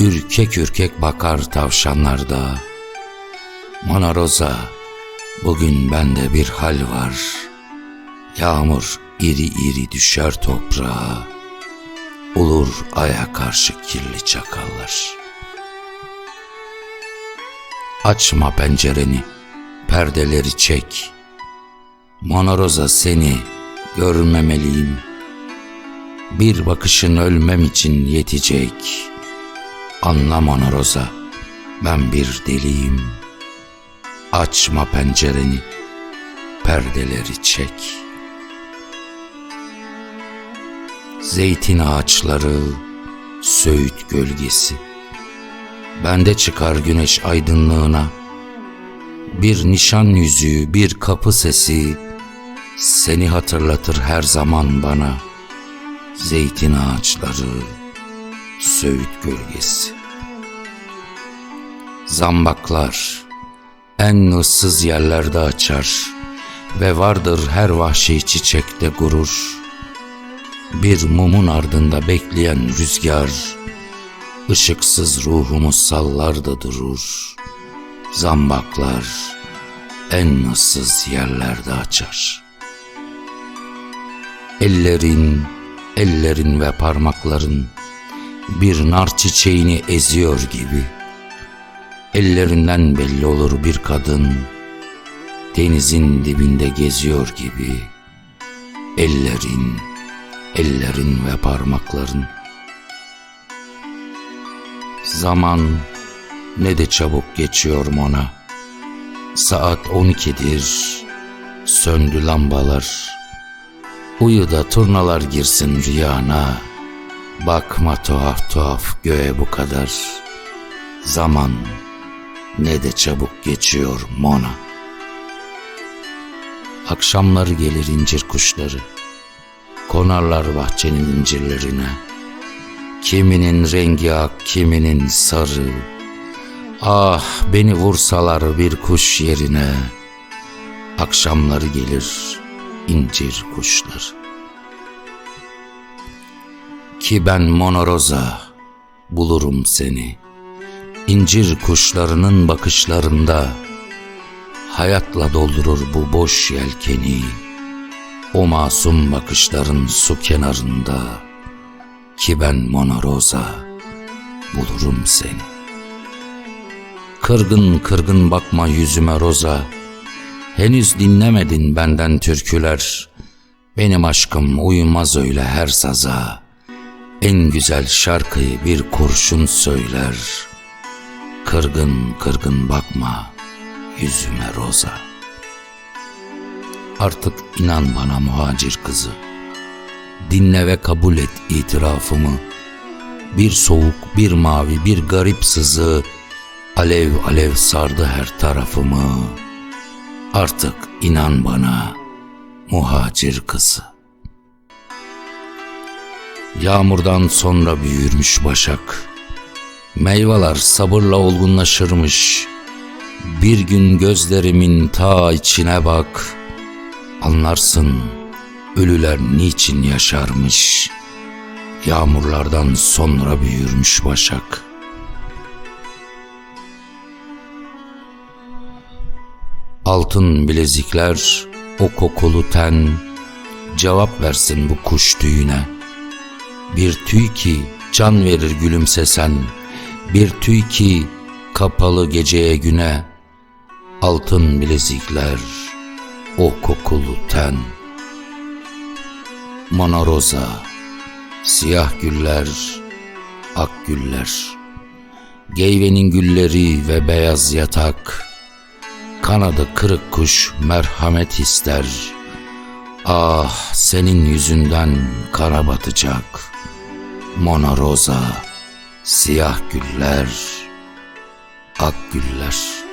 ürkek ürkek bakar tavşanlarda. Mona Rosa, bugün bende bir hal var. Yağmur iri iri düşer toprağa, ulur aya karşı kirli çakallar. Açma pencereni, perdeleri çek. Mona Rosa seni görmemeliyim. Bir bakışın ölmem için yetecek. Anla Mona Rosa, ben bir deliyim. Açma pencereni, perdeleri çek. Zeytin ağaçları, söğüt gölgesi. Bende çıkar güneş aydınlığına. Bir nişan yüzüğü, bir kapı sesi seni hatırlatır her zaman bana. Zeytin ağaçları, söğüt gölgesi. Zambaklar en ıssız yerlerde açar ve vardır her vahşi çiçekte gurur. Bir mumun ardında bekleyen rüzgar, ışıksız ruhumu sallar da durur. Zambaklar en ıssız yerlerde açar. Ellerin, ellerin ve parmakların bir nar çiçeğini eziyor gibi. Ellerinden belli olur bir kadın denizin dibinde geziyor gibi. Ellerin, ellerin ve parmakların. Zaman ne de çabuk geçiyor Mona. Saat on ikidir, söndü lambalar. Uyu da turnalar girsin rüyana. Bakma tuhaf tuhaf göğe bu kadar. Zaman ne de çabuk geçiyor Mona. Akşamları gelir incir kuşları. Konarlar bahçenin incirlerine. Kiminin rengi ak, kiminin sarı. Ah beni vursalar bir kuş yerine. Akşamları gelir incir kuşları. Ki ben Monoroza bulurum seni. İncir kuşlarının bakışlarında hayatla doldurur bu boş yelkeni. O masum bakışların su kenarında ki ben Monoroza bulurum seni. Kırgın kırgın bakma yüzüme roza. Henüz dinlemedin benden türküler. Benim aşkım uymaz öyle her saza. En güzel şarkıyı bir kurşun söyler. Kırgın kırgın bakma yüzüme roza. Artık inan bana muhacir kızı. Dinle ve kabul et itirafımı. Bir soğuk, bir mavi, bir garip sızı alev alev sardı her tarafımı. Artık inan bana muhacir kızı. Yağmurdan sonra büyürmüş başak. Meyveler sabırla olgunlaşırmış. Bir gün gözlerimin ta içine bak. Anlarsın ölüler niçin yaşarmış. Yağmurlardan sonra büyürmüş başak. Altın bilezikler, o kokulu ten, cevap versin bu kuş tüyüne. Bir tüy ki can verir gülümsesen, bir tüy ki kapalı geceye güne, altın bilezikler, o kokulu ten. Mona Rosa, siyah güller, ak güller, geyvenin gülleri ve beyaz yatak, kanadı kırık kuş merhamet ister. Ah senin yüzünden kara batacak. Mona Rosa, siyah güller, ak güller.